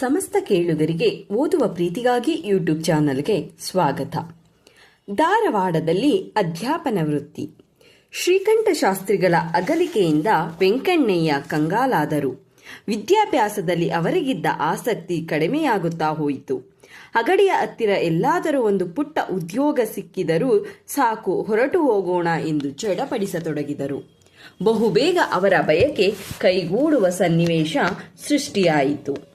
ಸಮಸ್ತ ಕೇಳುಗರಿಗೆ ಓದುವ ಪ್ರೀತಿಗಾಗಿ ಯೂಟ್ಯೂಬ್ ಚಾನಲ್ಗೆ ಸ್ವಾಗತ. ಧಾರವಾಡದಲ್ಲಿ ಅಧ್ಯಾಪನ ವೃತ್ತಿ. ಶ್ರೀಕಂಠ ಶಾಸ್ತ್ರಿಗಳ ಅಗಲಿಕೆಯಿಂದ ವೆಂಕಣ್ಣಯ್ಯ ಕಂಗಾಲಾದರು. ವಿದ್ಯಾಭ್ಯಾಸದಲ್ಲಿ ಅವರಿಗಿದ್ದ ಆಸಕ್ತಿ ಕಡಿಮೆಯಾಗುತ್ತಾ ಹೋಯಿತು. ಅಗಡಿಯ ಹತ್ತಿರ ಎಲ್ಲಾದರೂ ಒಂದು ಪುಟ್ಟ ಉದ್ಯೋಗ ಸಿಕ್ಕಿದರೂ ಸಾಕು, ಹೊರಟು ಹೋಗೋಣ ಎಂದು ಚಡಪಡಿಸತೊಡಗಿದರು. ಬಹುಬೇಗ ಅವರ ಬಯಕೆ ಕೈಗೂಡುವ ಸನ್ನಿವೇಶ ಸೃಷ್ಟಿಯಾಯಿತು.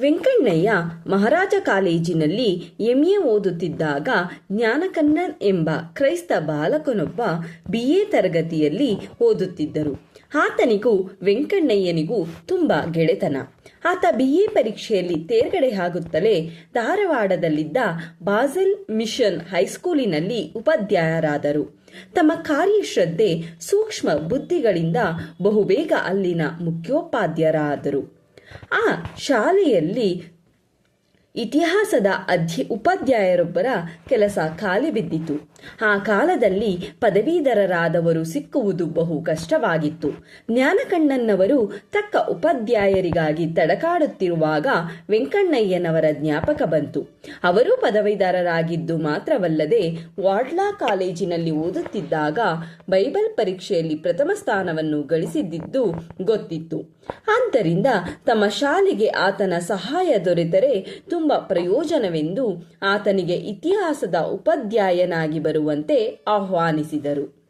ವೆಂಕಣ್ಣಯ್ಯ ಮಹಾರಾಜ ಕಾಲೇಜಿನಲ್ಲಿ ಎಂಎ ಓದುತ್ತಿದ್ದಾಗ ಜ್ಞಾನಕನ್ನನ್ ಎಂಬ ಕ್ರೈಸ್ತ ಬಾಲಕನೊಬ್ಬ ಬಿ ಎ ತರಗತಿಯಲ್ಲಿ ಓದುತ್ತಿದ್ದರು. ಆತನಿಗೂ ವೆಂಕಣ್ಣಯ್ಯನಿಗೂ ತುಂಬ ಗೆಳೆತನ. ಆತ ಬಿ ಎ ಪರೀಕ್ಷೆಯಲ್ಲಿ ತೇರ್ಗಡೆಯಾಗುತ್ತಲೇ ಧಾರವಾಡದಲ್ಲಿದ್ದ ಬಾಸೆಲ್ ಮಿಷನ್ ಹೈಸ್ಕೂಲಿನಲ್ಲಿ ಉಪಾಧ್ಯಾಯರಾದರು. ತಮ್ಮ ಕಾರ್ಯಶ್ರದ್ಧೆ, ಸೂಕ್ಷ್ಮ ಬುದ್ಧಿಗಳಿಂದ ಬಹುಬೇಗ ಅಲ್ಲಿನ ಮುಖ್ಯೋಪಾಧ್ಯಾಯರಾದರು. ಆ ಶಾಲೆಯಲ್ಲಿ ಇತಿಹಾಸದ ಅಧ್ಯ, ಉಪಾಧ್ಯಾಯರೊಬ್ಬರ ಕೆಲಸ ಖಾಲಿ ಬಿದ್ದಿತು. ಆ ಕಾಲದಲ್ಲಿ ಪದವೀಧರರಾದವರು ಸಿಕ್ಕುವುದು ಬಹು ಕಷ್ಟವಾಗಿತ್ತು. ಜ್ಞಾನಕಣ್ಣನವರು ತಕ್ಕ ಉಪಾಧ್ಯಾಯರಿಗಾಗಿ ತಡಕಾಡುತ್ತಿರುವಾಗ ವೆಂಕಣ್ಣಯ್ಯನವರ ಜ್ಞಾಪಕ ಬಂತು. ಅವರು ಪದವೀಧರರಾಗಿದ್ದು ಮಾತ್ರವಲ್ಲದೆ ವಾಡ್ಲಾ ಕಾಲೇಜಿನಲ್ಲಿ ಓದುತ್ತಿದ್ದಾಗ ಬೈಬಲ್ ಪರೀಕ್ಷೆಯಲ್ಲಿ ಪ್ರಥಮ ಸ್ಥಾನವನ್ನು ಗಳಿಸಿದ್ದಿದ್ದು ಗೊತ್ತಿತ್ತು. ಆದ್ದರಿಂದ ತಮ್ಮ ಶಾಲೆಗೆ ಆತನ ಸಹಾಯ ದೊರೆತರೆ ತುಂಬ ಪ್ರಯೋಜನವೆಂದು ಆತನಿಗೆ ಇತಿಹಾಸದ ಉಪಾಧ್ಯಾಯನಾಗಿ ಬರುವಂತೆ ಆಹ್ವಾನಿಸಿದರು.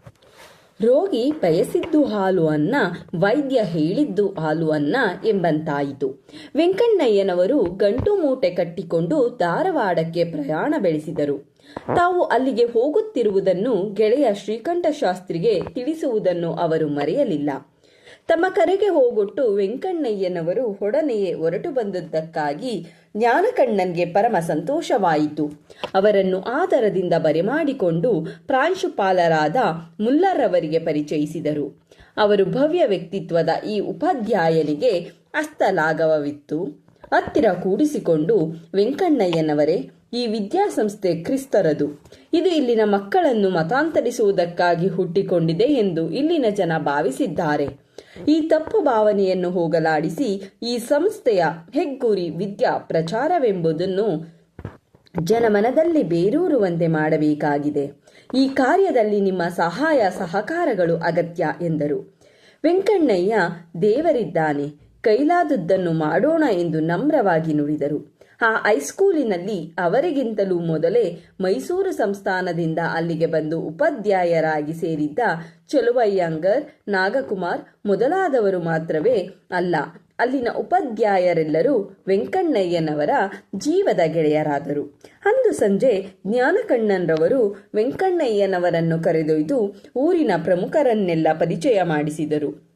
ರೋಗಿ ಬಯಸಿದ್ದು ಹಾಲು ಅನ್ನ, ವೈದ್ಯ ಹೇಳಿದ್ದು ಹಾಲು ಅನ್ನ ಎಂಬಂತಾಯಿತು. ವೆಂಕಣ್ಣಯ್ಯನವರು ಗಂಟು ಮೂಟೆ ಕಟ್ಟಿಕೊಂಡು ಧಾರವಾಡಕ್ಕೆ ಪ್ರಯಾಣ ಬೆಳೆಸಿದರು. ತಾವು ಅಲ್ಲಿಗೆ ಹೋಗುತ್ತಿರುವುದನ್ನು ಗೆಳೆಯ ಶ್ರೀಕಂಠ ಶಾಸ್ತ್ರಿಗೆ ತಿಳಿಸುವುದನ್ನು ಅವರು ಮರೆಯಲಿಲ್ಲ. ತಮ್ಮ ಕರೆಗೆ ಹೋಗೊಟ್ಟು ವೆಂಕಣ್ಣಯ್ಯನವರು ಒಡನೆಯೇ ಹೊರಟು ಬಂದದ್ದಕ್ಕಾಗಿ ಜ್ಞಾನಕಣ್ಣನ್ಗೆ ಪರಮ ಸಂತೋಷವಾಯಿತು. ಅವರನ್ನು ಆದರದಿಂದ ಬರೆಮಾಡಿಕೊಂಡು ಪ್ರಾಂಶುಪಾಲರಾದ ಮುಲ್ಲರವರಿಗೆ ಪರಿಚಯಿಸಿದರು. ಅವರು ಭವ್ಯ ವ್ಯಕ್ತಿತ್ವದ ಈ ಉಪಾಧ್ಯಾಯನಿಗೆ ಹಸ್ತಲಾಘವವಿತ್ತು ಹತ್ತಿರ ಕೂಡಿಸಿಕೊಂಡು, ವೆಂಕಣ್ಣಯ್ಯನವರೇ, ಈ ವಿದ್ಯಾಸಂಸ್ಥೆ ಕ್ರಿಸ್ತರದು. ಇದು ಇಲ್ಲಿನ ಮಕ್ಕಳನ್ನು ಮತಾಂತರಿಸುವುದಕ್ಕಾಗಿ ಹುಟ್ಟಿಕೊಂಡಿದೆ ಎಂದು ಇಲ್ಲಿನ ಜನ ಭಾವಿಸಿದ್ದಾರೆ. ಈ ತಪ್ಪು ಭಾವನೆಯನ್ನು ಹೋಗಲಾಡಿಸಿ ಈ ಸಂಸ್ಥೆಯ ಹೆಗ್ಗುರಿ ವಿದ್ಯಾ ಪ್ರಚಾರವೆಂಬುದನ್ನು ಜನಮನದಲ್ಲಿ ಬೇರೂರುವಂತೆ ಮಾಡಬೇಕಾಗಿದೆ. ಈ ಕಾರ್ಯದಲ್ಲಿ ನಿಮ್ಮ ಸಹಾಯ ಸಹಕಾರಗಳು ಅಗತ್ಯ, ಎಂದರು. ವೆಂಕಣ್ಣಯ್ಯ ದೇವರಿದ್ದಾನೆ, ಕೈಲಾದದ್ದನ್ನು ಮಾಡೋಣ ಎಂದು ನಮ್ರವಾಗಿ ನುಡಿದರು. ಆ ಹೈಸ್ಕೂಲಿನಲ್ಲಿ ಅವರಿಗಿಂತಲೂ ಮೊದಲೇ ಮೈಸೂರು ಸಂಸ್ಥಾನದಿಂದ ಅಲ್ಲಿಗೆ ಬಂದು ಉಪಾಧ್ಯಾಯರಾಗಿ ಸೇರಿದ್ದ ಚಲುವಯ್ಯಂಗರ್, ನಾಗಕುಮಾರ್ ಮೊದಲಾದವರು ಮಾತ್ರವೇ ಅಲ್ಲ, ಅಲ್ಲಿನ ಉಪಾಧ್ಯಾಯರೆಲ್ಲರೂ ವೆಂಕಣ್ಣಯ್ಯನವರ ಜೀವದ ಗೆಳೆಯರಾದರು. ಅಂದು ಸಂಜೆ ಜ್ಞಾನಕಣ್ಣನ್ರವರು ವೆಂಕಣ್ಣಯ್ಯನವರನ್ನು ಕರೆದೊಯ್ದು ಊರಿನ ಪ್ರಮುಖರನ್ನೆಲ್ಲ ಪರಿಚಯ ಮಾಡಿಸಿದರು.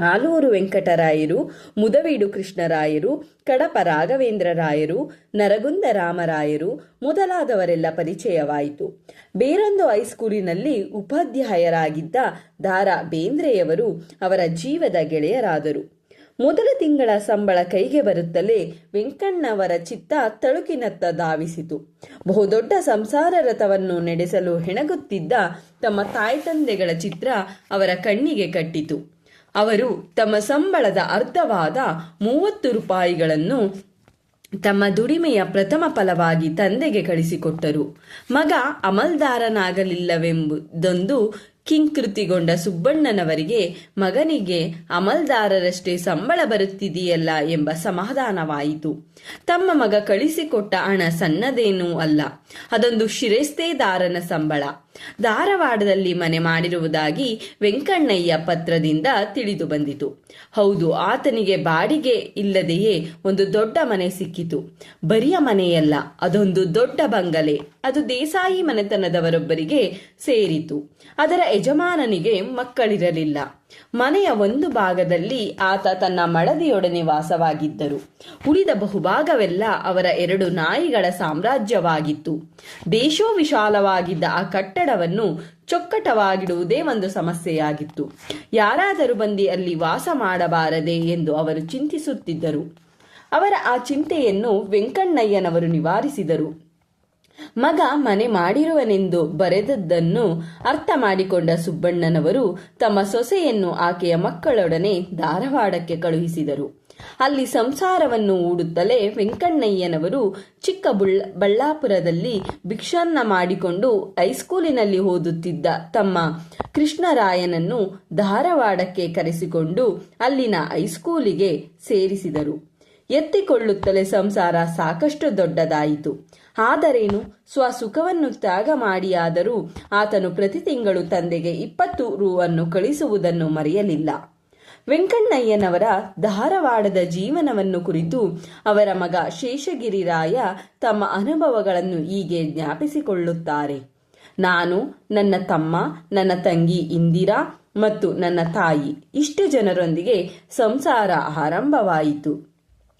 ಆಲೂರು ವೆಂಕಟರಾಯರು, ಮುದವೀಡು ಕೃಷ್ಣರಾಯರು, ಕಡಪ ರಾಘವೇಂದ್ರರಾಯರು, ನರಗುಂದ ರಾಮರಾಯರು ಮೊದಲಾದವರೆಲ್ಲ ಪರಿಚಯವಾಯಿತು. ಬೇರೊಂದು ಹೈಸ್ಕೂಲಿನಲ್ಲಿ ಉಪಾಧ್ಯಾಯರಾಗಿದ್ದ ದಾರಾ ಬೇಂದ್ರೆಯವರು ಅವರ ಜೀವದ ಗೆಳೆಯರಾದರು. ಮೊದಲ ತಿಂಗಳ ಸಂಬಳ ಕೈಗೆ ಬರುತ್ತಲೇ ವೆಂಕಣ್ಣವರ ಚಿತ್ತ ತಳುಕಿನತ್ತ ಧಾವಿಸಿತು. ಬಹುದೊಡ್ಡ ಸಂಸಾರ ರಥವನ್ನು ನಡೆಸಲು ಹೆಣಗುತ್ತಿದ್ದ ತಮ್ಮ ತಾಯ್ತಂದೆಗಳ ಚಿತ್ರ ಅವರ ಕಣ್ಣಿಗೆ ಕಟ್ಟಿತು. ಅವರು ತಮ್ಮ ಸಂಬಳದ ಅರ್ಧವಾದ ಮೂವತ್ತು ರೂಪಾಯಿಗಳನ್ನು ತಮ್ಮ ದುಡಿಮೆಯ ಪ್ರಥಮ ಫಲವಾಗಿ ತಂದೆಗೆ ಕಳಿಸಿಕೊಟ್ಟರು. ಮಗ ಅಮಲ್ದಾರನಾಗಲಿಲ್ಲವೆಂಬುದೊಂದು ಕಿಂಕೃತಿಗೊಂಡ ಸುಬ್ಬಣ್ಣನವರಿಗೆ ಮಗನಿಗೆ ಅಮಲ್ದಾರರಷ್ಟೇ ಸಂಬಳ ಬರುತ್ತಿದೆಯಲ್ಲ ಎಂಬ ಸಮಾಧಾನವಾಯಿತು. ತಮ್ಮ ಮಗ ಕಳಿಸಿಕೊಟ್ಟ ಹಣ ಸಣ್ಣದೇನೂ ಅಲ್ಲ. ಅದೊಂದು ಶಿರಸ್ತೇದಾರನ ಸಂಬಳ. ಧಾರವಾಡದಲ್ಲಿ ಮನೆ ಮಾಡಿರುವುದಾಗಿ ವೆಂಕಣ್ಣಯ್ಯ ಪತ್ರದಿಂದ ತಿಳಿದು ಬಂದಿತು. ಹೌದು, ಆತನಿಗೆ ಬಾಡಿಗೆ ಇಲ್ಲದೆಯೇ ಒಂದು ದೊಡ್ಡ ಮನೆ ಸಿಕ್ಕಿತು. ಬರಿಯ ಮನೆಯಲ್ಲ, ಅದೊಂದು ದೊಡ್ಡ ಬಂಗಲೆ. ಅದು ದೇಸಾಯಿ ಮನೆತನದವರೊಬ್ಬರಿಗೆ ಸೇರಿತು. ಅದರ ಯಜಮಾನನಿಗೆ ಮಕ್ಕಳಿರಲಿಲ್ಲ. ಮನೆಯ ಒಂದು ಭಾಗದಲ್ಲಿ ಆತ ತನ್ನ ಮಡದಿಯೊಡನೆ ವಾಸವಾಗಿದ್ದರು. ಉಳಿದ ಬಹುಭಾಗವೆಲ್ಲ ಅವರ ಎರಡು ನಾಯಿಗಳ ಸಾಮ್ರಾಜ್ಯವಾಗಿತ್ತು. ದೇಶೋ ವಿಶಾಲವಾಗಿದ್ದ ಆ ಕಟ್ಟಡವನ್ನು ಚೊಕ್ಕಟವಾಗಿಡುವುದೇ ಒಂದು ಸಮಸ್ಯೆಯಾಗಿತ್ತು. ಯಾರಾದರೂ ಬಂದು ಅಲ್ಲಿ ವಾಸ ಮಾಡಬಾರದೆ ಎಂದು ಅವರು ಚಿಂತಿಸುತ್ತಿದ್ದರು. ಅವರ ಆ ಚಿಂತೆಯನ್ನು ವೆಂಕಣ್ಣಯ್ಯನವರು ನಿವಾರಿಸಿದರು. ಮಗ ಮನೆ ಮಾಡಿರುವನೆಂದು ಬರೆದದ್ದನ್ನು ಅರ್ಥ ಮಾಡಿಕೊಂಡ ಸುಬ್ಬಣ್ಣನವರು ತಮ್ಮ ಸೊಸೆಯನ್ನು ಆಕೆಯ ಮಕ್ಕಳೊಡನೆ ಧಾರವಾಡಕ್ಕೆ ಕಳುಹಿಸಿದರು. ಅಲ್ಲಿ ಸಂಸಾರವನ್ನು ಊಡುತ್ತಲೇ ವೆಂಕಣ್ಣಯ್ಯನವರು ಚಿಕ್ಕ ಬುಳ್ಳ ಬಳ್ಳಾಪುರದಲ್ಲಿ ಭಿಕ್ಷಾನ್ನ ಮಾಡಿಕೊಂಡು ಹೈಸ್ಕೂಲಿನಲ್ಲಿ ಓದುತ್ತಿದ್ದ ತಮ್ಮ ಕೃಷ್ಣರಾಯನನ್ನು ಧಾರವಾಡಕ್ಕೆ ಕರೆಸಿಕೊಂಡು ಅಲ್ಲಿನ ಹೈಸ್ಕೂಲಿಗೆ ಸೇರಿಸಿದರು. ಎತ್ತಿಕೊಳ್ಳುತ್ತಲೇ ಸಂಸಾರ ಸಾಕಷ್ಟು ದೊಡ್ಡದಾಯಿತು. ಆದರೇನು? ಸ್ವಸುಖವನ್ನು ತ್ಯಾಗ ಮಾಡಿಯಾದರೂ ಆತನು ಪ್ರತಿ ತಿಂಗಳು ತಂದೆಗೆ ಇಪ್ಪತ್ತು ರೂವನ್ನು ಕಳಿಸುವುದನ್ನು ಮರೆಯಲಿಲ್ಲ. ವೆಂಕಣ್ಣಯ್ಯನವರ ಧಾರವಾಡದ ಜೀವನವನ್ನು ಕುರಿತು ಅವರ ಮಗ ಶೇಷಗಿರಿರಾಯ ತಮ್ಮ ಅನುಭವಗಳನ್ನು ಹೀಗೆ ಜ್ಞಾಪಿಸಿಕೊಳ್ಳುತ್ತಾರೆ. ನಾನು, ನನ್ನ ತಮ್ಮ, ನನ್ನ ತಂಗಿ ಇಂದಿರಾ ಮತ್ತು ನನ್ನ ತಾಯಿ ಇಷ್ಟು ಜನರೊಂದಿಗೆ ಸಂಸಾರ ಆರಂಭವಾಯಿತು.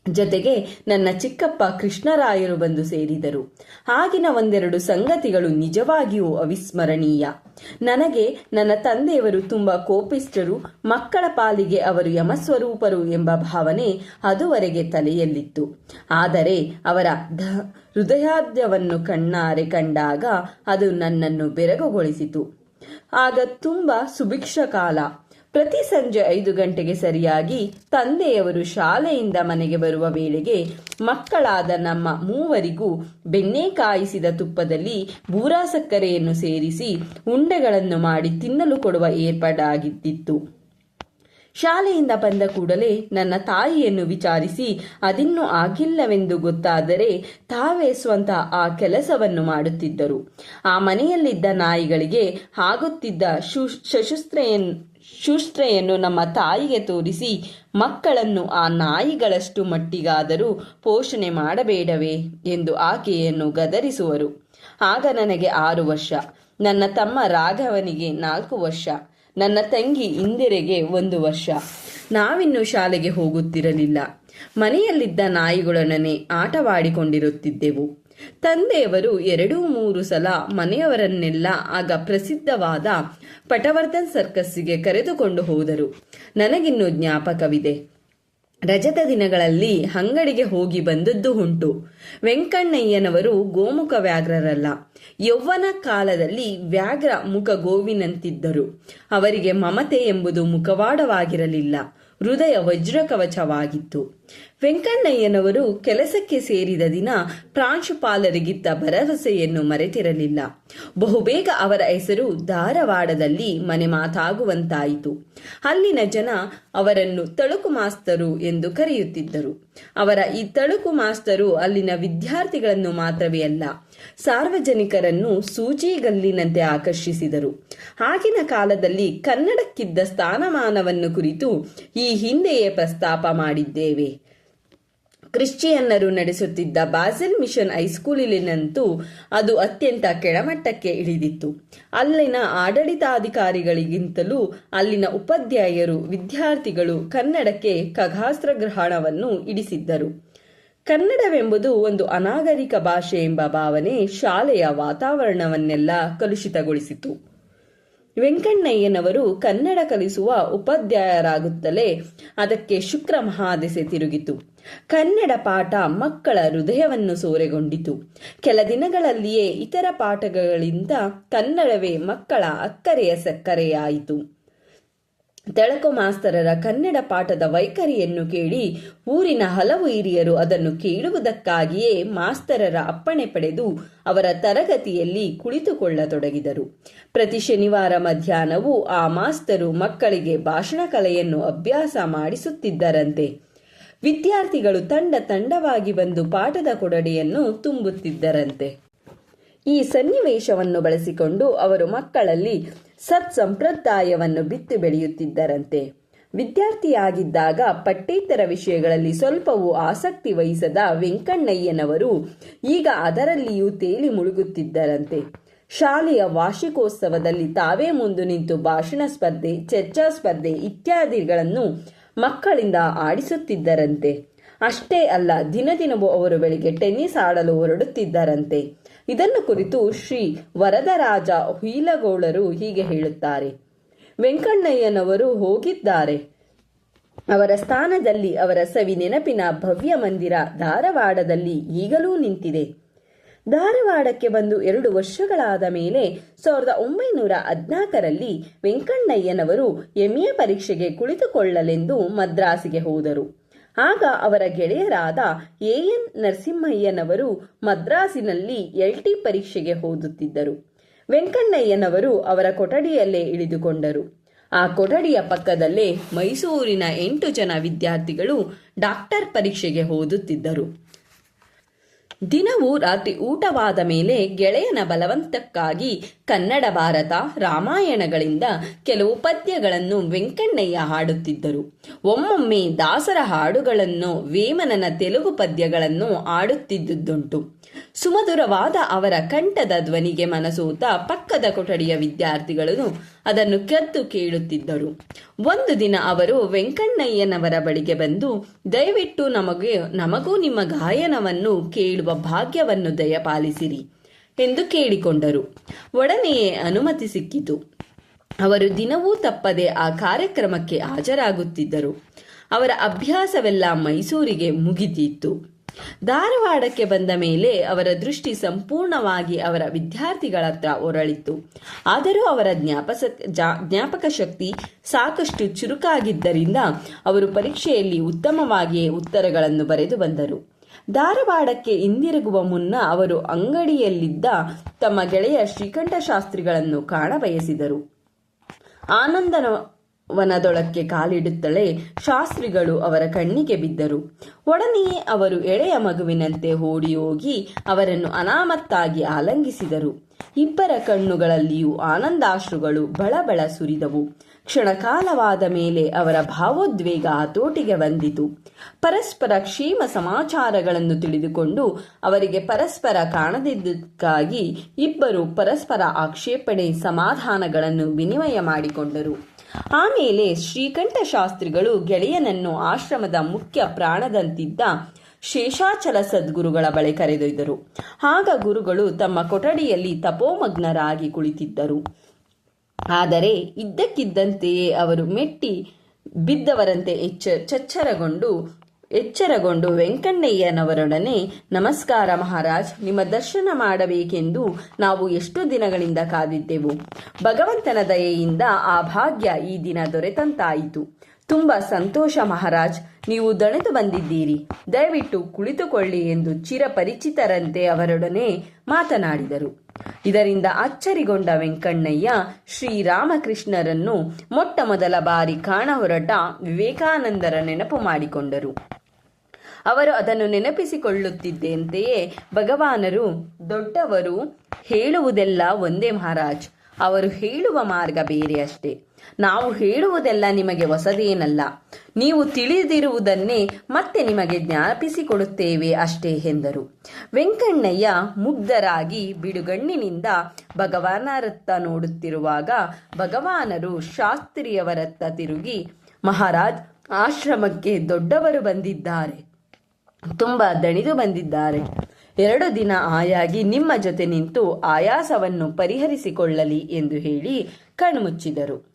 ಜೊತೆಗೆ ನನ್ನ ಚಿಕ್ಕಪ್ಪ ಕೃಷ್ಣರಾಯರು ಬಂದು ಸೇರಿದರು. ಆಗಿನ ಒಂದೆರಡು ಸಂಗತಿಗಳು ನಿಜವಾಗಿಯೂ ಅವಿಸ್ಮರಣೀಯ. ನನಗೆ ನನ್ನ ತಂದೆಯವರು ತುಂಬಾ ಕೋಪಿಷ್ಟರು ಮಕ್ಕಳ ಪಾಲಿಗೆ ಅವರು ಯಮಸ್ವರೂಪರು ಎಂಬ ಭಾವನೆ ಅದುವರೆಗೆ ತಲೆಯಲ್ಲಿತ್ತು. ಆದರೆ ಅವರ ಹೃದಯಾದ್ಯವನ್ನು ಕಣ್ಣಾರೆ ಕಂಡಾಗ ಅದು ನನ್ನನ್ನು ಬೆರಗುಗೊಳಿಸಿತು. ಆಗ ತುಂಬಾ ಸುಭಿಕ್ಷ ಕಾಲ. ಪ್ರತಿ ಸಂಜೆ ಐದು ಗಂಟೆಗೆ ಸರಿಯಾಗಿ ತಂದೆಯವರು ಶಾಲೆಯಿಂದ ಮನೆಗೆ ಬರುವ ವೇಳೆಗೆ ಮಕ್ಕಳಾದ ನಮ್ಮ ಮೂವರಿಗೂ ಬೆಣ್ಣೆ ಕಾಯಿಸಿದ ತುಪ್ಪದಲ್ಲಿ ಬೂರಾ ಸಕ್ಕರೆಯನ್ನು ಸೇರಿಸಿ ಉಂಡೆಗಳನ್ನು ಮಾಡಿ ತಿನ್ನಲು ಕೊಡುವ ಏರ್ಪಾಡಾಗಿದ್ದಿತ್ತು. ಶಾಲೆಯಿಂದ ಬಂದ ಕೂಡಲೇ ನನ್ನ ತಾಯಿಯನ್ನು ವಿಚಾರಿಸಿ, ಅದಿನ್ನೂ ಆಗಿಲ್ಲವೆಂದು ಗೊತ್ತಾದರೆ ತಾವೇ ಸ್ವಂತ ಆ ಕೆಲಸವನ್ನು ಮಾಡುತ್ತಿದ್ದರು. ಆ ಮನೆಯಲ್ಲಿದ್ದ ನಾಯಿಗಳಿಗೆ ಆಗುತ್ತಿದ್ದ ಶು ಶಶುಸ್ತ್ರೆಯನ್ನು ಶುಶ್ರೆಯನ್ನು ನಮ್ಮ ತಾಯಿಗೆ ತೋರಿಸಿ, ಮಕ್ಕಳನ್ನು ಆ ನಾಯಿಗಳಷ್ಟು ಮಟ್ಟಿಗಾದರೂ ಪೋಷಣೆ ಮಾಡಬೇಡವೇ ಎಂದು ಆಕೆಯನ್ನು ಗದರಿಸುವರು. ಆಗ ನನಗೆ ಆರು ವರ್ಷ, ನನ್ನ ತಮ್ಮ ರಾಘವನಿಗೆ ನಾಲ್ಕು ವರ್ಷ, ನನ್ನ ತಂಗಿ ಇಂದಿರೆಗೆ ಒಂದು ವರ್ಷ. ನಾವಿನ್ನು ಶಾಲೆಗೆ ಹೋಗುತ್ತಿರಲಿಲ್ಲ. ಮನೆಯಲ್ಲಿದ್ದ ನಾಯಿಗಳೊಡನೆ ಆಟವಾಡಿಕೊಂಡಿರುತ್ತಿದ್ದೆವು. ತಂದೆಯವರು ಎರಡು ಮೂರು ಸಲ ಮನೆಯವರನ್ನೆಲ್ಲ ಆಗ ಪ್ರಸಿದ್ಧವಾದ ಪಟವರ್ಧನ್ ಸರ್ಕಸ್ಸಿಗೆ ಕರೆದುಕೊಂಡು ಹೋದರು. ನನಗಿನ್ನು ಜ್ಞಾಪಕವಿದೆ. ರಜದ ದಿನಗಳಲ್ಲಿ ಅಂಗಡಿಗೆ ಹೋಗಿ ಬಂದದ್ದು ಉಂಟು. ವೆಂಕಣ್ಣಯ್ಯನವರು ಗೋಮುಖ ವ್ಯಾಘ್ರರಲ್ಲ ಯೌವನ ಕಾಲದಲ್ಲಿ ವ್ಯಾಘ್ರ ಮುಖ ಗೋವಿನಂತಿದ್ದರು ಅವರಿಗೆ ಮಮತೆ ಎಂಬುದು ಮುಖವಾಡವಾಗಿರಲಿಲ್ಲ. ಹೃದಯ ವಜ್ರಕವಚವಾಗಿತ್ತು. ವೆಂಕಣ್ಣಯ್ಯನವರು ಕೆಲಸಕ್ಕೆ ಸೇರಿದ ದಿನ ಪ್ರಾಂಶುಪಾಲರಿಗಿದ್ದ ಭರವಸೆಯನ್ನು ಮರೆತಿರಲಿಲ್ಲ. ಬಹುಬೇಗ ಅವರ ಹೆಸರು ಧಾರವಾಡದಲ್ಲಿ ಮನೆ ಮಾತಾಗುವಂತಾಯಿತು. ಅಲ್ಲಿನ ಜನ ಅವರನ್ನು ತಳುಕು ಮಾಸ್ತರು ಎಂದು ಕರೆಯುತ್ತಿದ್ದರು. ಅವರ ಈ ತಳುಕು ಮಾಸ್ತರು ಅಲ್ಲಿನ ವಿದ್ಯಾರ್ಥಿಗಳನ್ನು ಮಾತ್ರವೇ ಅಲ್ಲ, ಸಾರ್ವಜನಿಕರನ್ನು ಸೂಜಿಗಲ್ಲಿನಂತೆ ಆಕರ್ಷಿಸಿದರು. ಆಗಿನ ಕಾಲದಲ್ಲಿ ಕನ್ನಡಕ್ಕಿದ್ದ ಸ್ಥಾನಮಾನವನ್ನು ಕುರಿತು ಈ ಹಿಂದೆಯೇ ಪ್ರಸ್ತಾಪ ಮಾಡಿದ್ದೇವೆ. ಕ್ರಿಶ್ಚಿಯನ್ನರು ನಡೆಸುತ್ತಿದ್ದ ಬಾಸೆಲ್ ಮಿಷನ್ ಹೈಸ್ಕೂಲಿನಂತೂ ಅದು ಅತ್ಯಂತ ಕೆಳಮಟ್ಟಕ್ಕೆ ಇಳಿದಿತ್ತು. ಅಲ್ಲಿನ ಆಡಳಿತಾಧಿಕಾರಿಗಳಿಗಿಂತಲೂ ಅಲ್ಲಿನ ಉಪಾಧ್ಯಾಯರು, ವಿದ್ಯಾರ್ಥಿಗಳು ಕನ್ನಡಕ್ಕೆ ಖಗಾಸ್ತ್ರಗ್ರಹಣವನ್ನು ಇಡಿಸಿದ್ದರು. ಕನ್ನಡವೆಂಬುದು ಒಂದು ಅನಾಗರಿಕ ಭಾಷೆ ಎಂಬ ಭಾವನೆ ಶಾಲೆಯ ವಾತಾವರಣವನ್ನೆಲ್ಲ ಕಲುಷಿತಗೊಳಿಸಿತು. ವೆಂಕಣ್ಣಯ್ಯನವರು ಕನ್ನಡ ಕಲಿಸುವ ಉಪಾಧ್ಯಾಯರಾಗುತ್ತಲೇ ಅದಕ್ಕೆ ಶುಕ್ರ ಮಹಾದೆಸೆ ತಿರುಗಿತು. ಕನ್ನಡ ಪಾಠ ಮಕ್ಕಳ ಹೃದಯವನ್ನು ಸೋರೆಗೊಂಡಿತು. ಕೆಲ ದಿನಗಳಲ್ಲಿಯೇ ಇತರ ಪಾಠಗಳಿಂದ ಕನ್ನಡವೇ ಮಕ್ಕಳ ಅಕ್ಕರೆಯ ಸಕ್ಕರೆಯಾಯಿತು. ತೆಳಕು ಮಾಸ್ತರರ ಕನ್ನಡ ಪಾಠದ ವೈಖರಿಯನ್ನು ಕೇಳಿ ಊರಿನ ಹಲವು ಹಿರಿಯರು ಅದನ್ನು ಕೇಳುವುದಕ್ಕಾಗಿಯೇ ಮಾಸ್ತರರ ಅಪ್ಪಣೆ ಪಡೆದು ಅವರ ತರಗತಿಯಲ್ಲಿ ಕುಳಿತುಕೊಳ್ಳತೊಡಗಿದರು. ಪ್ರತಿ ಶನಿವಾರ ಮಧ್ಯಾಹ್ನವೂ ಆ ಮಾಸ್ತರು ಮಕ್ಕಳಿಗೆ ಭಾಷಣ ಕಲೆಯನ್ನು ಅಭ್ಯಾಸ ಮಾಡಿಸುತ್ತಿದ್ದರಂತೆ. ವಿದ್ಯಾರ್ಥಿಗಳು ತಂಡ ತಂಡವಾಗಿ ಬಂದು ಪಾಠದ ಕೊಡಡಿಯನ್ನು ತುಂಬುತ್ತಿದ್ದರಂತೆ. ಈ ಸನ್ನಿವೇಶವನ್ನು ಬಳಸಿಕೊಂಡು ಅವರು ಮಕ್ಕಳಲ್ಲಿ ಸತ್ಸಂಪ್ರದಾಯವನ್ನು ಬಿತ್ತು ಬೆಳೆಯುತ್ತಿದ್ದರಂತೆ. ವಿದ್ಯಾರ್ಥಿಯಾಗಿದ್ದಾಗ ಪಠ್ಯೇತರ ವಿಷಯಗಳಲ್ಲಿ ಸ್ವಲ್ಪವೂ ಆಸಕ್ತಿ ವಹಿಸದ ವೆಂಕಣ್ಣಯ್ಯನವರು ಈಗ ಅದರಲ್ಲಿಯೂ ತೇಲಿ ಮುಳುಗುತ್ತಿದ್ದರಂತೆ. ಶಾಲೆಯ ವಾರ್ಷಿಕೋತ್ಸವದಲ್ಲಿ ತಾವೇ ಮುಂದು ನಿಂತು ಭಾಷಣ ಸ್ಪರ್ಧೆ, ಚರ್ಚಾ ಸ್ಪರ್ಧೆ ಇತ್ಯಾದಿಗಳನ್ನು ಮಕ್ಕಳಿಂದ ಆಡಿಸುತ್ತಿದ್ದರಂತೆ. ಅಷ್ಟೇ ಅಲ್ಲ, ದಿನ ದಿನವೂ ಅವರು ಬೆಳಿಗ್ಗೆ ಟೆನ್ನಿಸ್ ಆಡಲು ಹೊರಡುತ್ತಿದ್ದರಂತೆ. ಇದನ್ನು ಕುರಿತು ಶ್ರೀ ವರದರಾಜ ಹೀಲಗೋಳರು ಹೀಗೆ ಹೇಳುತ್ತಾರೆ. ವೆಂಕಣ್ಣಯ್ಯನವರು ಹೋಗಿದ್ದಾರೆ. ಅವರ ಸ್ಥಾನದಲ್ಲಿ ಅವರ ಸವಿ ನೆನಪಿನ ಭವ್ಯ ಮಂದಿರ ಧಾರವಾಡದಲ್ಲಿ ಈಗಲೂ ನಿಂತಿದೆ. ಧಾರವಾಡಕ್ಕೆ ಬಂದು ಎರಡು ವರ್ಷಗಳಾದ ಮೇಲೆ ಸಾವಿರದ ಒಂಬೈನೂರ ಹದಿನಾಲ್ಕರಲ್ಲಿ ವೆಂಕಣ್ಣಯ್ಯನವರು ಎಂಎ ಪರೀಕ್ಷೆಗೆ ಕುಳಿತುಕೊಳ್ಳಲೆಂದು ಮದ್ರಾಸಿಗೆ ಹೋದರು. ಆಗ ಅವರ ಗೆಳೆಯರಾದ ಎ ಎನ್ ನರಸಿಂಹಯ್ಯನವರು ಮದ್ರಾಸಿನಲ್ಲಿ ಎಲ್ಟಿ ಪರೀಕ್ಷೆಗೆ ಓದುತ್ತಿದ್ದರು. ವೆಂಕಣ್ಣಯ್ಯನವರು ಅವರ ಕೊಠಡಿಯಲ್ಲೇ ಇಳಿದುಕೊಂಡರು. ಆ ಕೊಠಡಿಯ ಪಕ್ಕದಲ್ಲೇ ಮೈಸೂರಿನ ಎಂಟು ಜನ ವಿದ್ಯಾರ್ಥಿಗಳು ಡಾಕ್ಟರ್ ಪರೀಕ್ಷೆಗೆ ಓದುತ್ತಿದ್ದರು. ದಿನವೂ ರಾತ್ರಿ ಊಟವಾದ ಮೇಲೆ ಗೆಳೆಯನ ಬಲವಂತಕ್ಕಾಗಿ ಕನ್ನಡ ಭಾರತ, ರಾಮಾಯಣಗಳಿಂದ ಕೆಲವು ಪದ್ಯಗಳನ್ನು ವೆಂಕಣ್ಣಯ್ಯ ಹಾಡುತ್ತಿದ್ದರು. ಒಮ್ಮೊಮ್ಮೆ ದಾಸರ ಹಾಡುಗಳನ್ನು ವೇಮನನ ತೆಲುಗು ಪದ್ಯಗಳನ್ನು ಆಡುತ್ತಿದ್ದುದುಂಟು ಸುಮಧುರವಾದ ಅವರ ಕಂಠದ ಧ್ವನಿಗೆ ಮನಸೂತ ಪಕ್ಕದ ಕೊಠಡಿಯ ವಿದ್ಯಾರ್ಥಿಗಳನ್ನು ಅದನ್ನು ಕದ್ದು ಕೇಳುತ್ತಿದ್ದರು. ಒಂದು ದಿನ ಅವರು ವೆಂಕಣ್ಣಯ್ಯನವರ ಬಳಿಗೆ ಬಂದು, ದಯವಿಟ್ಟು ನಮಗೆ, ನಮಗೂ ನಿಮ್ಮ ಗಾಯನವನ್ನು ಕೇಳುವ ಭಾಗ್ಯವನ್ನು ದಯಪಾಲಿಸಿರಿ ಎಂದು ಕೇಳಿಕೊಂಡರು. ಒಡನೆಯೇ ಅನುಮತಿ ಸಿಕ್ಕಿತು. ಅವರು ದಿನವೂ ತಪ್ಪದೆ ಆ ಕಾರ್ಯಕ್ರಮಕ್ಕೆ ಹಾಜರಾಗುತ್ತಿದ್ದರು. ಅವರ ಅಭ್ಯಾಸವೆಲ್ಲ ಮೈಸೂರಿಗೆ ಮುಗಿದಿತ್ತು. ಧಾರವಾಡಕ್ಕೆ ಬಂದ ಮೇಲೆ ಅವರ ದೃಷ್ಟಿ ಸಂಪೂರ್ಣವಾಗಿ ಅವರ ವಿದ್ಯಾರ್ಥಿಗಳತ್ತ ಹೊರಳಿತ್ತು ಆದರೂ ಅವರ ಜ್ಞಾಪಸ ಜ್ಞಾಪಕ ಶಕ್ತಿ ಸಾಕಷ್ಟು ಚುರುಕಾಗಿದ್ದರಿಂದ ಅವರು ಪರೀಕ್ಷೆಯಲ್ಲಿ ಉತ್ತಮವಾಗಿಯೇ ಉತ್ತರಗಳನ್ನು ಬರೆದು ಬಂದರು. ಧಾರವಾಡಕ್ಕೆ ಹಿಂದಿರುಗುವ ಮುನ್ನ ಅವರು ಅಂಗಡಿಯಲ್ಲಿದ್ದ ತಮ್ಮ ಗೆಳೆಯ ಶ್ರೀಕಂಠ ಶಾಸ್ತ್ರಿಗಳನ್ನು ಕಾಣಬಯಸಿದರು ಆನಂದವನದೊಳಕ್ಕೆ ಕಾಲಿಡುತ್ತಲೇ ಶಾಸ್ತ್ರಿಗಳು ಅವರ ಕಣ್ಣಿಗೆ ಬಿದ್ದರು. ಒಡನೆಯೇ ಅವರು ಎಳೆಯ ಮಗುವಿನಂತೆ ಓಡಿ ಹೋಗಿ ಅವರನ್ನು ಅನಾಮತ್ತಾಗಿ ಆಲಂಗಿಸಿದರು. ಇಬ್ಬರ ಕಣ್ಣುಗಳಲ್ಲಿಯೂ ಆನಂದಾಶ್ರುಗಳು ಬಳಬಳ ಸುರಿದವು. ಕ್ಷಣಕಾಲವಾದ ಮೇಲೆ ಅವರ ಭಾವೋದ್ವೇಗ ಹತೋಟಿಗೆ ಬಂದಿತು. ಪರಸ್ಪರ ಕ್ಷೇಮ ಸಮಾಚಾರಗಳನ್ನು ತಿಳಿದುಕೊಂಡು ಅವರಿಗೆ ಪರಸ್ಪರ ಕಾಣದಿದ್ದಕ್ಕಾಗಿ ಇಬ್ಬರು ಪರಸ್ಪರ ಆಕ್ಷೇಪಣೆ ಸಮಾಧಾನಗಳನ್ನು ವಿನಿಮಯ ಮಾಡಿಕೊಂಡರು. ಆಮೇಲೆ ಶ್ರೀಕಂಠ ಶಾಸ್ತ್ರಿಗಳು ಗೆಳೆಯನನ್ನು ಆಶ್ರಮದ ಮುಖ್ಯ ಪ್ರಾಣದಂತಿದ್ದ ಶೇಷಾಚಲ ಸದ್ಗುರುಗಳ ಬಳಿ ಕರೆದೊಯ್ದರು. ಆಗ ಗುರುಗಳು ತಮ್ಮ ಕೊಠಡಿಯಲ್ಲಿ ತಪೋಮಗ್ನರಾಗಿ ಕುಳಿತಿದ್ದರು. ಆದರೆ ಇದ್ದಕ್ಕಿದ್ದಂತೆಯೇ ಅವರು ಮೆಟ್ಟಿ ಬಿದ್ದವರಂತೆ ಎಚ್ಚ ಚಚ್ಚರಗೊಂಡು ಎಚ್ಚರಗೊಂಡು ವೆಂಕಣ್ಣಯ್ಯನವರೊಡನೆ ನಮಸ್ಕಾರ ಮಹಾರಾಜ್, ನಿಮ್ಮ ದರ್ಶನ ಮಾಡಬೇಕೆಂದು ನಾವು ಎಷ್ಟು ದಿನಗಳಿಂದ ಕಾದಿದ್ದೆವು. ಭಗವಂತನ ದಯೆಯಿಂದ ಆ ಭಾಗ್ಯ ಈ ದಿನ ದೊರೆತಂತಾಯಿತು. ತುಂಬಾ ಸಂತೋಷ ಮಹಾರಾಜ್, ನೀವು ದಣಿದು ಬಂದಿದ್ದೀರಿ. ದಯವಿಟ್ಟು ಕುಳಿತುಕೊಳ್ಳಿ ಎಂದು ಚಿರಪರಿಚಿತರಂತೆ ಅವರೊಡನೆ ಮಾತನಾಡಿದರು. ಇದರಿಂದ ಅಚ್ಚರಿಗೊಂಡ ವೆಂಕಣ್ಣಯ್ಯ ಶ್ರೀರಾಮಕೃಷ್ಣರನ್ನು ಮೊಟ್ಟ ಮೊದಲ ಬಾರಿ ಕಾಣಹೊರಟ ವಿವೇಕಾನಂದರ ನೆನಪು ಮಾಡಿಕೊಂಡರು. ಅವರು ಅದನ್ನು ನೆನಪಿಸಿಕೊಳ್ಳುತ್ತಿದ್ದಂತೆಯೇ ಭಗವಾನರು, ದೊಡ್ಡವರು ಹೇಳುವುದೆಲ್ಲ ಒಂದೇ ಮಹಾರಾಜ್, ಅವರು ಹೇಳುವ ಮಾರ್ಗ ಬೇರೆ ಅಷ್ಟೇ. ನಾವು ಹೇಳುವುದೆಲ್ಲ ನಿಮಗೆ ಹೊಸದೇನಲ್ಲ. ನೀವು ತಿಳಿದಿರುವುದನ್ನೇ ಮತ್ತೆ ನಿಮಗೆ ಜ್ಞಾಪಿಸಿಕೊಡುತ್ತೇವೆ ಅಷ್ಟೇ ಎಂದರು. ವೆಂಕಣ್ಣಯ್ಯ ಮುಗ್ಧರಾಗಿ ಬಿಡುಗಣ್ಣಿನಿಂದ ಭಗವಾನರತ್ತ ನೋಡುತ್ತಿರುವಾಗ ಭಗವಾನರು ಶಾಸ್ತ್ರಿಯವರತ್ತ ತಿರುಗಿ, ಮಹಾರಾಜ್, ಆಶ್ರಮಕ್ಕೆ ದೊಡ್ಡವರು ಬಂದಿದ್ದಾರೆ. ತುಂಬಾ ದಣಿದು ಬಂದಿದ್ದಾರೆ. ಎರಡು ದಿನ ಆಯಾಗಿ ನಿಮ್ಮ ಜೊತೆ ನಿಂತು ಆಯಾಸವನ್ನು ಪರಿಹರಿಸಿಕೊಳ್ಳಲಿ ಎಂದು ಹೇಳಿ ಕಣ್ಮುಚ್ಚಿದರು.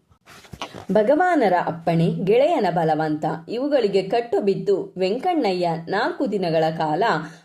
ಭಗವಾನರ ಅಪ್ಪಣೆ, ಗೆಳೆಯನ ಬಲವಂತ, ಇವುಗಳಿಗೆ ಕಟ್ಟು ಬಿದ್ದು ವೆಂಕಣ್ಣಯ್ಯ ನಾಲ್ಕು ದಿನಗಳ ಕಾಲ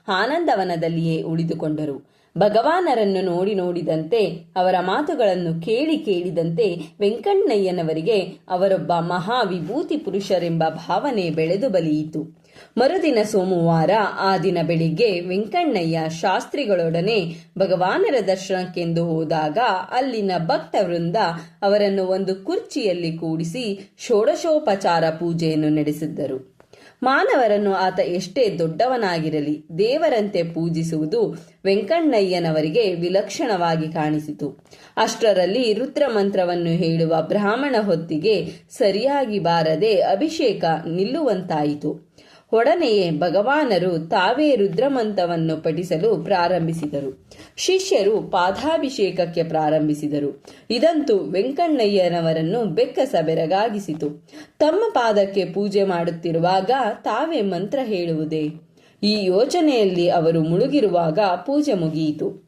ಆನಂದವನದಲ್ಲಿಯೇ ಉಳಿದುಕೊಂಡರು. ಭಗವಾನರನ್ನು ನೋಡಿ ನೋಡಿದಂತೆ, ಅವರ ಮಾತುಗಳನ್ನು ಕೇಳಿ ಕೇಳಿದಂತೆ ವೆಂಕಣ್ಣಯ್ಯನವರಿಗೆ ಅವರೊಬ್ಬ ಮಹಾ ವಿಭೂತಿ ಪುರುಷರೆಂಬ ಭಾವನೆ ಬೆಳೆದು ಬಲಿಯಿತು. ಮರುದಿನ ಸೋಮವಾರ, ಆ ದಿನ ಬೆಳಿಗ್ಗೆ ವೆಂಕಣ್ಣಯ್ಯ ಶಾಸ್ತ್ರಿಗಳೊಡನೆ ಭಗವಾನರ ದರ್ಶನಕ್ಕೆಂದು ಹೋದಾಗ ಅಲ್ಲಿನ ಭಕ್ತ ವೃಂದ ಅವರನ್ನು ಒಂದು ಕುರ್ಚಿಯಲ್ಲಿ ಕೂಡಿಸಿ ಷೋಡಶೋಪಚಾರ ಪೂಜೆಯನ್ನು ನಡೆಸಿದ್ದರು. ಮಾನವರನ್ನು ಆತ ಎಷ್ಟೇ ದೊಡ್ಡವನಾಗಿರಲಿ, ದೇವರಂತೆ ಪೂಜಿಸುವುದು ವೆಂಕಣ್ಣಯ್ಯನವರಿಗೆ ವಿಲಕ್ಷಣವಾಗಿ ಕಾಣಿಸಿತು. ಅಷ್ಟರಲ್ಲಿ ರುದ್ರಮಂತ್ರವನ್ನು ಹೇಳುವ ಬ್ರಾಹ್ಮಣ ಹೊತ್ತಿಗೆ ಸರಿಯಾಗಿ ಬಾರದೆ ಅಭಿಷೇಕ ನಿಲ್ಲುವಂತಾಯಿತು. ಒಡನೆಯೇ ಭಗವಾನರು ತಾವೇ ರುದ್ರಮಂತವನ್ನು ಪಠಿಸಲು ಪ್ರಾರಂಭಿಸಿದರು. ಶಿಷ್ಯರು ಪಾದಾಭಿಷೇಕಕ್ಕೆ ಪ್ರಾರಂಭಿಸಿದರು. ಇದಂತೂ ವೆಂಕಣ್ಣಯ್ಯನವರನ್ನು ಬೆಕ್ಕಸ ಬೆರಗಾಗಿಸಿತು. ತಮ್ಮ ಪಾದಕ್ಕೆ ಪೂಜೆ ಮಾಡುತ್ತಿರುವಾಗ ತಾವೇ ಮಂತ್ರ ಹೇಳುವುದೇ? ಈ ಯೋಚನೆಯಲ್ಲಿ ಅವರು ಮುಳುಗಿರುವಾಗ ಪೂಜೆ ಮುಗಿಯಿತು.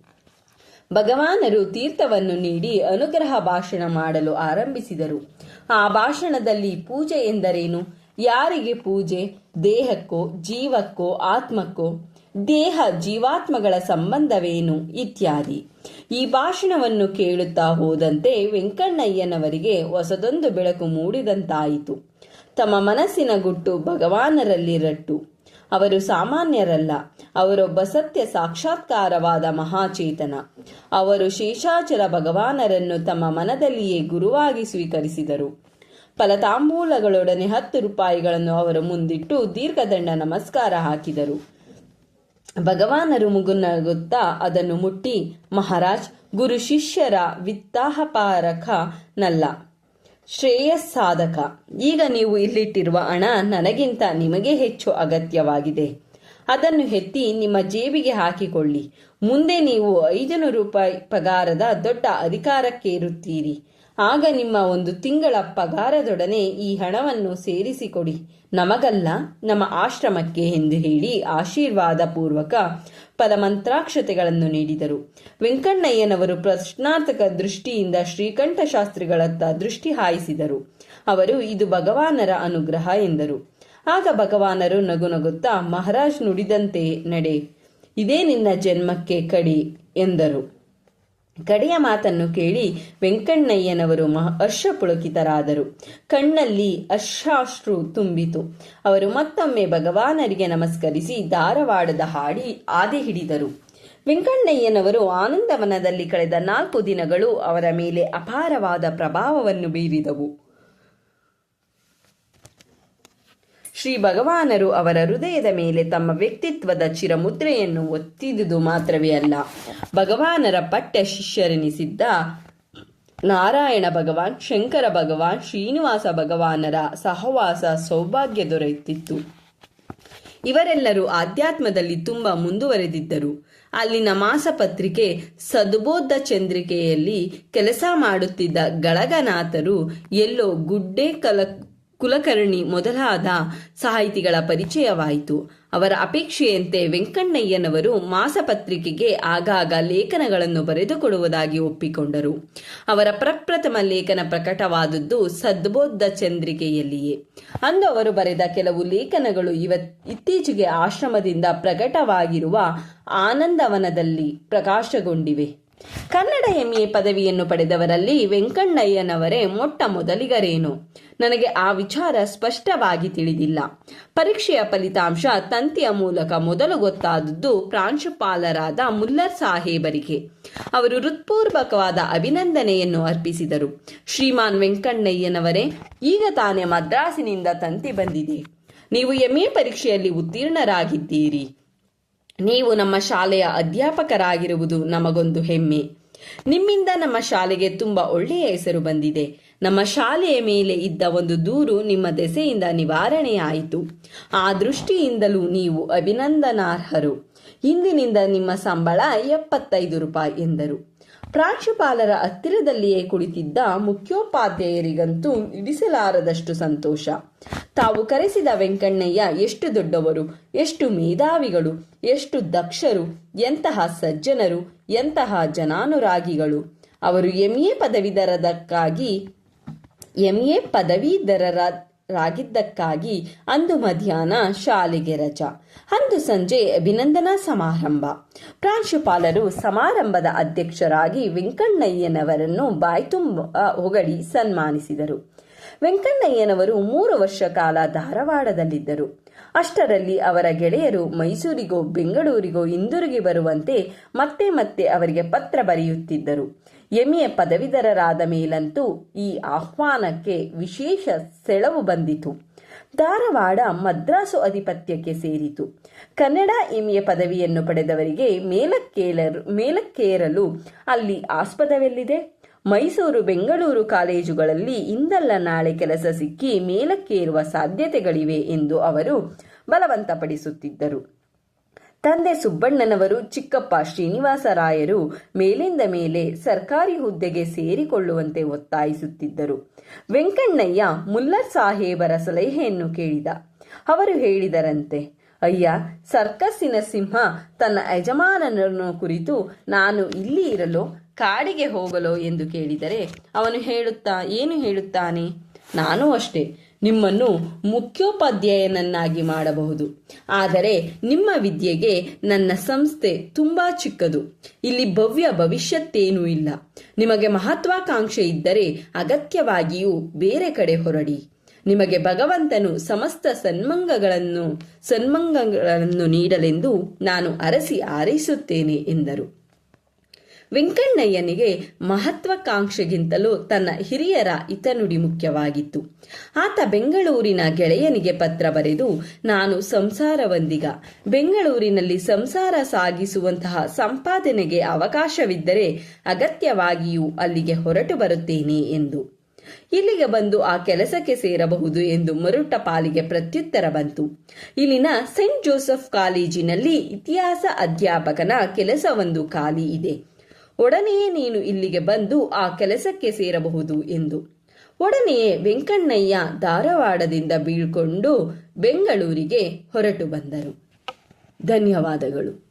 ಭಗವಾನರು ತೀರ್ಥವನ್ನು ನೀಡಿ ಅನುಗ್ರಹ ಭಾಷಣ ಮಾಡಲು ಆರಂಭಿಸಿದರು. ಆ ಭಾಷಣದಲ್ಲಿ ಪೂಜೆ ಎಂದರೇನು? ಯಾರಿಗೆ ಪೂಜೆ? ದೇಹಕ್ಕೋ, ಜೀವಕ್ಕೋ, ಆತ್ಮಕ್ಕೋ? ದೇಹ ಜೀವಾತ್ಮಗಳ ಸಂಬಂಧವೇನು? ಇತ್ಯಾದಿ. ಈ ಭಾಷಣವನ್ನು ಕೇಳುತ್ತಾ ಹೋದಂತೆ ವೆಂಕಣ್ಣಯ್ಯನವರಿಗೆ ಹೊಸದೊಂದು ಬೆಳಕು ಮೂಡಿದಂತಾಯಿತು. ತಮ್ಮ ಮನಸ್ಸಿನ ಗುಟ್ಟು ಭಗವಾನರಲ್ಲಿ ರಟ್ಟು. ಅವರು ಸಾಮಾನ್ಯರಲ್ಲ. ಅವರೊಬ್ಬ ಸತ್ಯ ಸಾಕ್ಷಾತ್ಕಾರವಾದ ಮಹಾಚೇತನ. ಅವರು ಶೇಷಾಚಲ ಭಗವಾನರನ್ನು ತಮ್ಮ ಮನದಲ್ಲಿಯೇ ಗುರುವಾಗಿ ಸ್ವೀಕರಿಸಿದರು. ಫಲತಾಂಬೂಲಗಳೊಡನೆ ಹತ್ತು ರೂಪಾಯಿಗಳನ್ನು ಅವರ ಮುಂದಿಟ್ಟು ದೀರ್ಘದಂಡ ನಮಸ್ಕಾರ ಹಾಕಿದರು. ಭಗವಾನರು ಮುಗುನಗುತ್ತಾ ಅದನ್ನು ಮುಟ್ಟಿ, ಮಹಾರಾಜ್, ಗುರು ಶಿಷ್ಯರ ವಿತ್ತಾಹಪಾರಕ ನಲ್ಲ, ಶ್ರೇಯಸ್ಸಾಧಕ. ಈಗ ನೀವು ಇಲ್ಲಿಟ್ಟಿರುವ ಹಣ ನನಗಿಂತ ನಿಮಗೆ ಹೆಚ್ಚು ಅಗತ್ಯವಾಗಿದೆ. ಅದನ್ನು ಎತ್ತಿ ನಿಮ್ಮ ಜೇಬಿಗೆ ಹಾಕಿಕೊಳ್ಳಿ. ಮುಂದೆ ನೀವು ಐದುನೂರು ರೂಪಾಯಿ ಪಗಾರದ ದೊಡ್ಡ ಅಧಿಕಾರಕ್ಕೇರುತ್ತೀರಿ. ಆಗ ನಿಮ್ಮ ಒಂದು ತಿಂಗಳ ಪಗಾರದೊಡನೆ ಈ ಹಣವನ್ನು ಸೇರಿಸಿಕೊಡಿ. ನಮಗಲ್ಲ, ನಮ್ಮ ಆಶ್ರಮಕ್ಕೆ ಎಂದು ಹೇಳಿ ಆಶೀರ್ವಾದ ಪೂರ್ವಕ ಪದಮಂತ್ರಾಕ್ಷತೆಗಳನ್ನು ನೀಡಿದರು. ವೆಂಕಣ್ಣಯ್ಯನವರು ಪ್ರಶ್ನಾರ್ಥಕ ದೃಷ್ಟಿಯಿಂದ ಶ್ರೀಕಂಠ ಶಾಸ್ತ್ರಿಗಳತ್ತ ದೃಷ್ಟಿ ಹಾಯಿಸಿದರು. ಅವರು, ಇದು ಭಗವಾನರ ಅನುಗ್ರಹ ಎಂದರು. ಆಗ ಭಗವಾನರು ನಗು ನಗುತ್ತಾ, ಮಹಾರಾಜ್ ನುಡಿದಂತೆ ನಡೆ, ಇದೇ ನಿನ್ನ ಜನ್ಮಕ್ಕೆ ಕಡಿ ಎಂದರು. ಕಡೆಯ ಮಾತನ್ನು ಕೇಳಿ ವೆಂಕಣ್ಣಯ್ಯನವರು ಮಹ ಹರ್ಷಪುಳಕಿತರಾದರು ಕಣ್ಣಲ್ಲಿ ಅರ್ಷಾಶ್ರು ತುಂಬಿತು. ಅವರು ಮತ್ತೊಮ್ಮೆ ಭಗವಾನರಿಗೆ ನಮಸ್ಕರಿಸಿ ಧಾರವಾಡದ ಹಾಡಿ ಆದಿ ಹಿಡಿದರು. ವೆಂಕಣ್ಣಯ್ಯನವರು ಆನಂದವನದಲ್ಲಿ ಕಳೆದ ನಾಲ್ಕು ದಿನಗಳು ಅವರ ಮೇಲೆ ಅಪಾರವಾದ ಪ್ರಭಾವವನ್ನು ಬೀರಿದವು. ಶ್ರೀ ಭಗವಾನರು ಅವರ ಹೃದಯದ ಮೇಲೆ ತಮ್ಮ ವ್ಯಕ್ತಿತ್ವದ ಚಿರಮುದ್ರೆಯನ್ನು ಒತ್ತಿದುದು ಮಾತ್ರವೇ ಅಲ್ಲ, ಭಗವಾನರ ಪಠ್ಯ ಶಿಷ್ಯರೆನಿಸಿದ್ದ ನಾರಾಯಣ ಭಗವಾನ್, ಶಂಕರ ಭಗವಾನ್, ಶ್ರೀನಿವಾಸ ಭಗವಾನರ ಸಹವಾಸ ಸೌಭಾಗ್ಯ ದೊರೆಯುತ್ತಿತ್ತು. ಇವರೆಲ್ಲರೂ ಆಧ್ಯಾತ್ಮದಲ್ಲಿ ತುಂಬಾ ಮುಂದುವರೆದಿದ್ದರು. ಅಲ್ಲಿನ ಮಾಸಪತ್ರಿಕೆ ಸದ್ಬೋಧ ಚಂದ್ರಿಕೆಯಲ್ಲಿ ಕೆಲಸ ಮಾಡುತ್ತಿದ್ದ ಗಳಗನಾಥರು ಎಲ್ಲೋ ಗುಡ್ಡೆ ಕಲ ಕುಲಕರ್ಣಿ ಮೊದಲಾದ ಸಾಹಿತಿಗಳ ಪರಿಚಯವಾಯಿತು. ಅವರ ಅಪೇಕ್ಷೆಯಂತೆ ವೆಂಕಣ್ಣಯ್ಯನವರು ಮಾಸಪತ್ರಿಕೆಗೆ ಆಗಾಗ ಲೇಖನಗಳನ್ನು ಬರೆದುಕೊಡುವುದಾಗಿ ಒಪ್ಪಿಕೊಂಡರು. ಅವರ ಪ್ರಪ್ರಥಮ ಲೇಖನ ಪ್ರಕಟವಾದದ್ದು ಸದ್ಬೋಧ ಚಂದ್ರಿಕೆಯಲ್ಲಿಯೇ. ಅಂದು ಅವರು ಬರೆದ ಕೆಲವು ಲೇಖನಗಳು ಇವ ಇತ್ತೀಚೆಗೆ ಆಶ್ರಮದಿಂದ ಪ್ರಕಟವಾಗಿರುವ ಆನಂದವನದಲ್ಲಿ ಪ್ರಕಾಶಗೊಂಡಿವೆ. ಕನ್ನಡ ಎಂಎ ಪದವಿಯನ್ನು ಪಡೆದವರಲ್ಲಿ ವೆಂಕಣ್ಣಯ್ಯನವರೇ ಮೊಟ್ಟ ಮೊದಲಿಗರೇನು? ನನಗೆ ಆ ವಿಚಾರ ಸ್ಪಷ್ಟವಾಗಿ ತಿಳಿದಿಲ್ಲ. ಪರೀಕ್ಷೆಯ ಫಲಿತಾಂಶ ತಂತಿಯ ಮೂಲಕ ಮೊದಲು ಗೊತ್ತಾದದ್ದು ಪ್ರಾಂಶುಪಾಲರಾದ ಮುಲ್ಲರ್ ಸಾಹೇಬರಿಗೆ. ಅವರು ಹೃತ್ಪೂರ್ವಕವಾದ ಅಭಿನಂದನೆಯನ್ನು ಅರ್ಪಿಸಿದರು. ಶ್ರೀಮಾನ್ ವೆಂಕಣ್ಣಯ್ಯನವರೇ, ಈಗ ತಾನೇ ಮದ್ರಾಸಿನಿಂದ ತಂತಿ ಬಂದಿದೆ. ನೀವು ಎಂಎ ಪರೀಕ್ಷೆಯಲ್ಲಿ ಉತ್ತೀರ್ಣರಾಗಿದ್ದೀರಿ. ನೀವು ನಮ್ಮ ಶಾಲೆಯ ಅಧ್ಯಾಪಕರಾಗಿರುವುದು ನಮಗೊಂದು ಹೆಮ್ಮೆ. ನಿಮ್ಮಿಂದ ನಮ್ಮ ಶಾಲೆಗೆ ತುಂಬ ಒಳ್ಳೆಯ ಹೆಸರು ಬಂದಿದೆ. ನಮ್ಮ ಶಾಲೆಯ ಮೇಲೆ ಇದ್ದ ಒಂದು ದೂರು ನಿಮ್ಮ ದೆಸೆಯಿಂದ ನಿವಾರಣೆಯಾಯಿತು. ಆ ದೃಷ್ಟಿಯಿಂದಲೂ ನೀವು ಅಭಿನಂದನಾರ್ಹರು. ಇಂದಿನಿಂದ ನಿಮ್ಮ ಸಂಬಳ ಎಪ್ಪತ್ತೈದು ರೂಪಾಯಿ ಎಂದರು. ಪ್ರಾಂಶುಪಾಲರ ಹತ್ತಿರದಲ್ಲಿಯೇ ಕುಳಿತಿದ್ದ ಮುಖ್ಯೋಪಾಧ್ಯಾಯರಿಗಂತೂ ಇಡಿಸಲಾರದಷ್ಟು ಸಂತೋಷ. ತಾವು ಕರೆಸಿದ ವೆಂಕಣ್ಣಯ್ಯ ಎಷ್ಟು ದೊಡ್ಡವರು, ಎಷ್ಟು ಮೇಧಾವಿಗಳು, ಎಷ್ಟು ದಕ್ಷರು, ಎಂತಹ ಸಜ್ಜನರು, ಎಂತಹ ಜನಾನುರಾಗಿಗಳು. ಅವರು ಎಂಎ ಪದವೀಧರದಕ್ಕಾಗಿ ಎಂಎ ಪದವೀಧರರಾಗಿದ್ದಕ್ಕಾಗಿ ಅಂದು ಮಧ್ಯಾಹ್ನ ಶಾಲೆಗೆ ರಜಾ. ಅಂದು ಸಂಜೆ ಅಭಿನಂದನಾ ಸಮಾರಂಭ. ಪ್ರಾಂಶುಪಾಲರು ಸಮಾರಂಭದ ಅಧ್ಯಕ್ಷರಾಗಿ ವೆಂಕಣ್ಣಯ್ಯನವರನ್ನು ಬಾಯ್ತುಂಬ ಹೊಗಳಿ ಸನ್ಮಾನಿಸಿದರು. ವೆಂಕಣ್ಣಯ್ಯನವರು ಮೂರು ವರ್ಷ ಕಾಲ ಧಾರವಾಡದಲ್ಲಿದ್ದರು. ಅಷ್ಟರಲ್ಲಿ ಅವರ ಗೆಳೆಯರು ಮೈಸೂರಿಗೋ, ಬೆಂಗಳೂರಿಗೋ ಹಿಂದಿರುಗಿ ಬರುವಂತೆ ಮತ್ತೆ ಮತ್ತೆ ಅವರಿಗೆ ಪತ್ರ ಬರೆಯುತ್ತಿದ್ದರು. ಎಂಎ ಪದವೀಧರರಾದ ಮೇಲಂತೂ ಈ ಆಹ್ವಾನಕ್ಕೆ ವಿಶೇಷ ಸೆಳವು ಬಂದಿತು. ಧಾರವಾಡ ಮದ್ರಾಸು ಅಧಿಪತ್ಯಕ್ಕೆ ಸೇರಿತು. ಕನ್ನಡ ಎಂಎ ಪದವಿಯನ್ನು ಪಡೆದವರಿಗೆ ಮೇಲಕ್ಕೇಲರು, ಮೇಲಕ್ಕೇರಲು ಅಲ್ಲಿ ಆಸ್ಪದವೆಲ್ಲಿದೆ? ಮೈಸೂರು ಬೆಂಗಳೂರು ಕಾಲೇಜುಗಳಲ್ಲಿ ಇಂದಲ್ಲ ನಾಳೆ ಕೆಲಸ ಸಿಕ್ಕಿ ಮೇಲಕ್ಕೇರುವ ಸಾಧ್ಯತೆಗಳಿವೆ ಎಂದು ಅವರು ಬಲವಂತಪಡಿಸುತ್ತಿದ್ದರು. ತಂದೆ ಸುಬ್ಬಣ್ಣನವರು ಚಿಕ್ಕಪ್ಪ ಶ್ರೀನಿವಾಸರಾಯರು ಮೇಲಿಂದ ಮೇಲೆ ಸರ್ಕಾರಿ ಹುದ್ದೆಗೆ ಸೇರಿಕೊಳ್ಳುವಂತೆ ಒತ್ತಾಯಿಸುತ್ತಿದ್ದರು. ವೆಂಕಣ್ಣಯ್ಯ ಮುಲ್ಲರ್ ಸಾಹೇಬರ ಸಲಹೆಯನ್ನು ಕೇಳಿದ. ಅವರು ಹೇಳಿದರಂತೆ, ಅಯ್ಯ, ಸರ್ಕಸ್ಸಿನ ಸಿಂಹ ತನ್ನ ಯಜಮಾನನನ್ನು ಕುರಿತು ನಾನು ಇಲ್ಲಿ ಇರಲು, ಕಾಡಿಗೆ ಹೋಗಲೋ? ಎಂದು ಕೇಳಿದರೆ, ಅವನು ಹೇಳುತ್ತಾ, ಏನು ಹೇಳುತ್ತಾನೆ? ನಾನು ಅಷ್ಟೇ. ನಿಮ್ಮನ್ನು ಮುಖ್ಯೋಪಾಧ್ಯಾಯನನ್ನಾಗಿ ಮಾಡಬಹುದು. ಆದರೆ ನಿಮ್ಮ ವಿದ್ಯೆಗೆ ನನ್ನ ಸಂಸ್ಥೆ ತುಂಬಾ ಚಿಕ್ಕದು. ಇಲ್ಲಿ ಭವ್ಯ ಭವಿಷ್ಯತ್ತೇನೂ ಇಲ್ಲ. ನಿಮಗೆ ಮಹತ್ವಾಕಾಂಕ್ಷೆ ಇದ್ದರೆ ಅಗತ್ಯವಾಗಿಯೂ ಬೇರೆ ಕಡೆ ಹೊರಡಿ. ನಿಮಗೆ ಭಗವಂತನು ಸಮಸ್ತ ಸನ್ಮಂಗಗಳನ್ನು ಸನ್ಮಂಗಗಳನ್ನು ನೀಡಲೆಂದು ನಾನು ಅರಸಿ ಆರೈಸುತ್ತೇನೆ ಎಂದರು. ವೆಂಕಣ್ಣಯ್ಯನಿಗೆ ಮಹತ್ವಾಕಾಂಕ್ಷೆಗಿಂತಲೂ ತನ್ನ ಹಿರಿಯರ ಹಿತನುಡಿ ಮುಖ್ಯವಾಗಿತ್ತು. ಆತ ಬೆಂಗಳೂರಿನ ಗೆಳೆಯನಿಗೆ ಪತ್ರ ಬರೆದು, ನಾನು ಸಂಸಾರವಂದಿಗ ಬೆಂಗಳೂರಿನಲ್ಲಿ ಸಂಸಾರ ಸಾಗಿಸುವಂತಹ ಸಂಪಾದನೆಗೆ ಅವಕಾಶವಿದ್ದರೆ ಅಗತ್ಯವಾಗಿಯೂ ಅಲ್ಲಿಗೆ ಹೊರಟು ಬರುತ್ತೇನೆ ಎಂದು. ಇಲ್ಲಿಗೆ ಬಂದು ಆ ಕೆಲಸಕ್ಕೆ ಸೇರಬಹುದು ಎಂದು ಮರುಟ ಪಾಲಿಗೆ ಪ್ರತ್ಯುತ್ತರ ಬಂತು. ಇಲ್ಲಿನ ಸೆಂಟ್ ಜೋಸೆಫ್ ಕಾಲೇಜಿನಲ್ಲಿ ಇತಿಹಾಸ ಅಧ್ಯಾಪಕನ ಕೆಲಸವೊಂದು ಖಾಲಿ ಇದೆ. ಒಡನೆಯೇ ನೀನು ಇಲ್ಲಿಗೆ ಬಂದು ಆ ಕೆಲಸಕ್ಕೆ ಸೇರಬಹುದು ಎಂದು. ಒಡನೆಯೇ ವೆಂಕಣ್ಣಯ್ಯ ಧಾರವಾಡದಿಂದ ಬೀಳ್ಕೊಂಡು ಬೆಂಗಳೂರಿಗೆ ಹೊರಟು ಬಂದರು. ಧನ್ಯವಾದಗಳು.